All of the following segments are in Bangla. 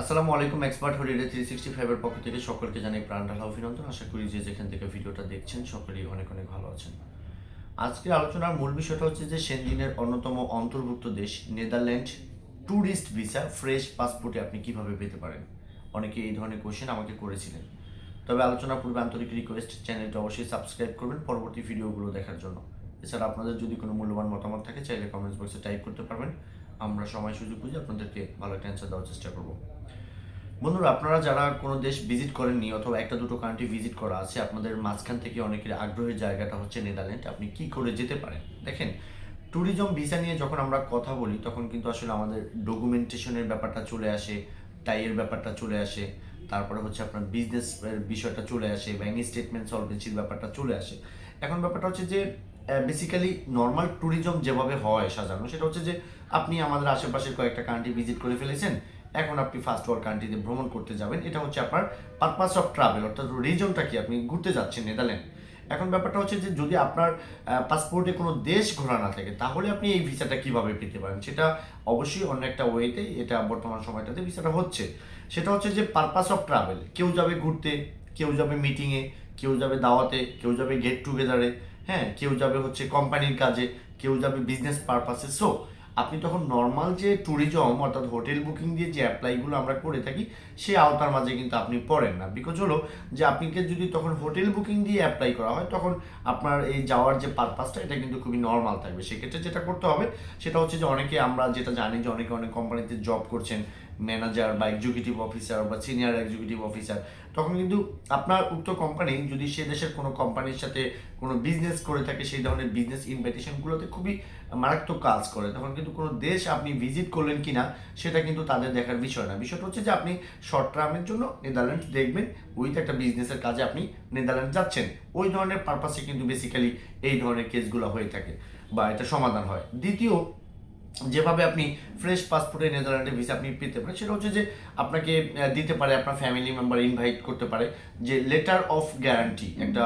আসসালামু আলাইকুম এক্সপার্ট হলিডে থ্রি সিক্সটি ফাইভের পক্ষ থেকে সকলকে জানাই প্রাণ ঢালা অভিনন্দন। আশা করি যে যেখান থেকে ভিডিওটা দেখছেন, সকলেই অনেক অনেক ভালো আছেন। আজকের আলোচনার মূল বিষয়টা হচ্ছে যে সেনজিনের অন্যতম অন্তর্ভুক্ত দেশ নেদারল্যান্ড ট্যুরিস্ট ভিসা ফ্রেশ পাসপোর্টে আপনি কীভাবে পেতে পারেন? অনেকে এই ধরনের কোয়েশ্চেন আমাকে করেছিলেন। তবে আলোচনার পূর্বে আন্তরিক রিকোয়েস্ট চ্যানেলটা অবশ্যই সাবস্ক্রাইব করবেন পরবর্তী ভিডিওগুলো দেখার জন্য। এছাড়া আপনাদের যদি কোনো মূল্যবান মতামত থাকে, চাইলে কমেন্টস বক্সে টাইপ করতে পারবেন। আমরা সময় সুযোগ বুঝে আপনাদেরকে ভালো একটা অ্যান্সার দেওয়ার চেষ্টা করব। বন্ধুরা, আপনারা যারা কোনো দেশ ভিজিট করেননি অথবা একটা দুটো কান্ট্রি ভিজিট করা আছে, আপনাদের মাঝখান থেকে অনেকের আগ্রহের জায়গাটা হচ্ছে নেদারল্যান্ড। আপনি কি করে যেতে পারেন? দেখেন ট্যুরিজম ভিসা নিয়ে যখন আমরা কথা বলি, তখন কিন্তু আসলে আমাদের ডকুমেন্টেশনের ব্যাপারটা চলে আসে টাইয়ের ব্যাপারটা চলে আসে, তারপরে হচ্ছে আপনার বিজনেস বিষয়টা চলে আসে ব্যাঙ্ক স্টেটমেন্ট সলভেন্সির ব্যাপারটা চলে আসে। এখন ব্যাপারটা হচ্ছে যে বেসিক্যালি নর্মাল ট্যুরিজম যেভাবে হয় সাজানো, সেটা হচ্ছে যে, আপনি আমাদের আশেপাশের কয়েকটা কান্ট্রি ভিজিট করে ফেলেছেন এখন আপনি ফার্স্ট ওয়ার্ল্ড কান্ট্রিতে ভ্রমণ করতে যাবেন, এটা হচ্ছে আপনার পারপাস অফ ট্রাভেল অর্থাৎ রিজনটা কি? আপনি ঘুরতে যাচ্ছেন নেদারল্যান্ড। এখন ব্যাপারটা হচ্ছে যে, যদি আপনার পাসপোর্টে কোনো দেশ ঘোরা না থাকে, তাহলে আপনি এই ভিসাটা কীভাবে পেতে পারেন? সেটা অবশ্যই অন্য একটা ওয়েতে এটা বর্তমান সময়টাতে ভিসাটা হচ্ছে। সেটা হচ্ছে যে পারপাস অফ ট্রাভেল কেউ যাবে ঘুরতে, কেউ যাবে মিটিংয়ে কেউ যাবে দাওয়াতে, কেউ যাবে গেট টুগেদারে হ্যাঁ কেউ যাবে হচ্ছে কোম্পানির কাজে, কেউ যাবে বিজনেস পারপাসে সো আপনি তখন নর্মাল যে ট্যুরিজম অর্থাৎ হোটেল বুকিং দিয়ে যে অ্যাপ্লাইগুলো আমরা করে থাকি, সেই আওতার মাঝে কিন্তু আপনি পড়েন না। বিকজ হলো যে আপনাকে যদি তখন হোটেল বুকিং দিয়ে অ্যাপ্লাই করা হয়, তখন আপনার এই যাওয়ার যে পারপাসটা এটা কিন্তু খুবই নর্মাল থাকবে। সেক্ষেত্রে যেটা করতে হবে, সেটা হচ্ছে যে অনেকে আমরা যেটা জানি যে অনেকে অনেক কোম্পানিতে জব করছেন ম্যানেজার বা এক্সিকিউটিভ অফিসার বা সিনিয়র এক্সিকিউটিভ অফিসার তখন কিন্তু আপনার উক্ত কোম্পানি যদি সে দেশের কোনো কোম্পানির সাথে কোনো বিজনেস করে থাকে, সেই ধরনের বিজনেস ইনভাইটেশনগুলোতে খুবই মারাত্মক কাজ করে। তখন কিন্তু কোনো দেশ আপনি ভিজিট করলেন কি না সেটা কিন্তু তাদের দেখার বিষয় না। বিষয়টা হচ্ছে যে আপনি শর্ট টার্মের জন্য নেদারল্যান্ড দেখবেন উইথ একটা বিজনেসের কাজে আপনি নেদারল্যান্ড যাচ্ছেন। ওই ধরনের পারপাসে কিন্তু বেসিক্যালি এই ধরনের কেসগুলো হয়ে থাকে বা এটা সমাধান হয়। দ্বিতীয় যেভাবে আপনি ফ্রেশ পাসপোর্টে নেদারল্যান্ডে ভিসা আপনি পেতে পারেন সেটা হচ্ছে যে আপনাকে দিতে পারে আপনার ফ্যামিলি মেম্বার ইনভাইট করতে পারে যে লেটার অফ গ্যারান্টি একটা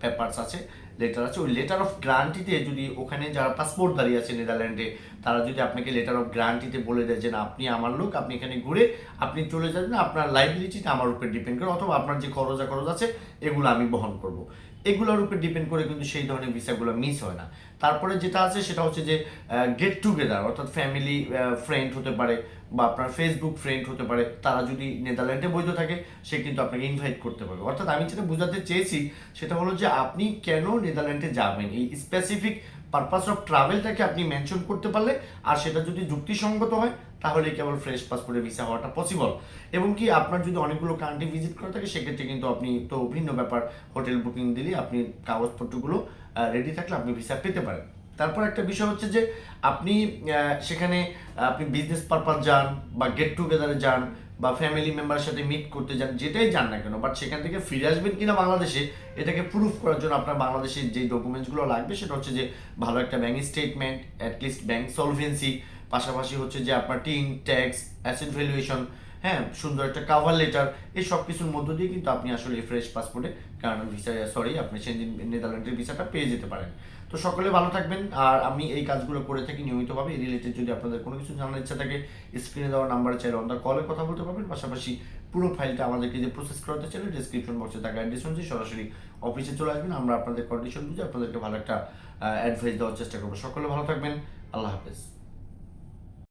পেপারস আছে লেটার আছে ওই লেটার অফ গ্যারান্টিতে যদি ওখানে যারা পাসপোর্ট দাঁড়িয়ে আছে নেদারল্যান্ডে তারা যদি আপনাকে লেটার অফ গ্যারান্টিতে বলে দেয় যে না আপনি আমার লোক আপনি এখানে ঘুরে আপনি চলে যাবেন আপনার লাইবিলিটিটা আমার উপর ডিপেন্ড করে অথবা আপনার যে খরচা খরচ আছে এগুলো আমি বহন করব। এগুলোর উপর ডিপেন্ড করে কিন্তু সেই ধরনের ভিসাগুলো মিস হয় না। তারপরে যেটা আছে সেটা হচ্ছে যে গেট টুগেদার অর্থাৎ ফ্যামিলি ফ্রেন্ড হতে পারে বা আপনার ফেসবুক ফ্রেন্ড হতে পারে, তারা যদি নেদারল্যান্ডে বৈধ থাকে, সে কিন্তু আপনাকে ইনভাইট করতে পারবে। অর্থাৎ আমি যেটা বোঝাতে চেয়েছি, সেটা হলো যে আপনি কেন নেদারল্যান্ডে যাবেন? এই স্পেসিফিক পারপাস অফ ট্রাভেলটাকে আপনি মেনশন করতে পারলে, আর সেটা যদি যুক্তিসঙ্গত হয় তাহলে কেবল ফ্রেশ পাসপোর্টে ভিসা হওয়াটা পসিবল এবং কি আপনার যদি অনেকগুলো কান্ট্রি ভিজিট করে থাকে, সেক্ষেত্রে কিন্তু আপনি তো ভিন্ন ব্যাপার। হোটেল বুকিং দিলে আপনি কাগজপত্রগুলো রেডি থাকলে আপনি ভিসা পেতে পারেন। তারপর একটা বিষয় হচ্ছে যে, আপনি সেখানে, আপনি বিজনেস পারপাস যান বা গেট টুগেদারে যান বা ফ্যামিলি মেম্বারের সাথে মিট করতে যান, যেটাই যান না কেন বাট সেখান থেকে ফিরে আসবেন কিনা বাংলাদেশে, এটাকে প্রুফ করার জন্য আপনার বাংলাদেশের যে ডকুমেন্টসগুলো লাগবে, সেটা হচ্ছে যে ভালো একটা bank statement at least bank solvency পাশাপাশি হচ্ছে যে আপনার টিন, ট্যাক্স অ্যাসেট ভ্যালুয়েশন হ্যাঁ সুন্দর একটা কাভার লেটার এই সব কিছুর মধ্য দিয়ে কিন্তু আপনি আসলে ফ্রেশ পাসপোর্টে কারণ ভিসা সরি আপনি সেদিন নেদারল্যান্ডের ভিসাটা পেয়ে যেতে পারেন। তো সকলে ভালো থাকবেন, আর আমি এই কাজগুলো করে থাকি নিয়মিতভাবে এই রিলেটেড যদি আপনাদের কোনো কিছু জানার ইচ্ছা থাকে স্ক্রিনে দেওয়া নাম্বার চাইলে অন্তর কলে কথা বলতে পারবেন, পাশাপাশি পুরো ফাইলটা আমাদেরকে যে প্রসেস করাতে চাইলে ডিসক্রিপশন বক্সে থাকা অ্যাড্রেস অনুযায়ী সরাসরি অফিসে চলে আসবেন, আমরা আপনাদের কন্ডিশন বুঝে আপনাদেরকে ভালো একটা অ্যাডভাইস দেওয়ার চেষ্টা করব। সকলে ভালো থাকবেন, আল্লাহ হাফেজ।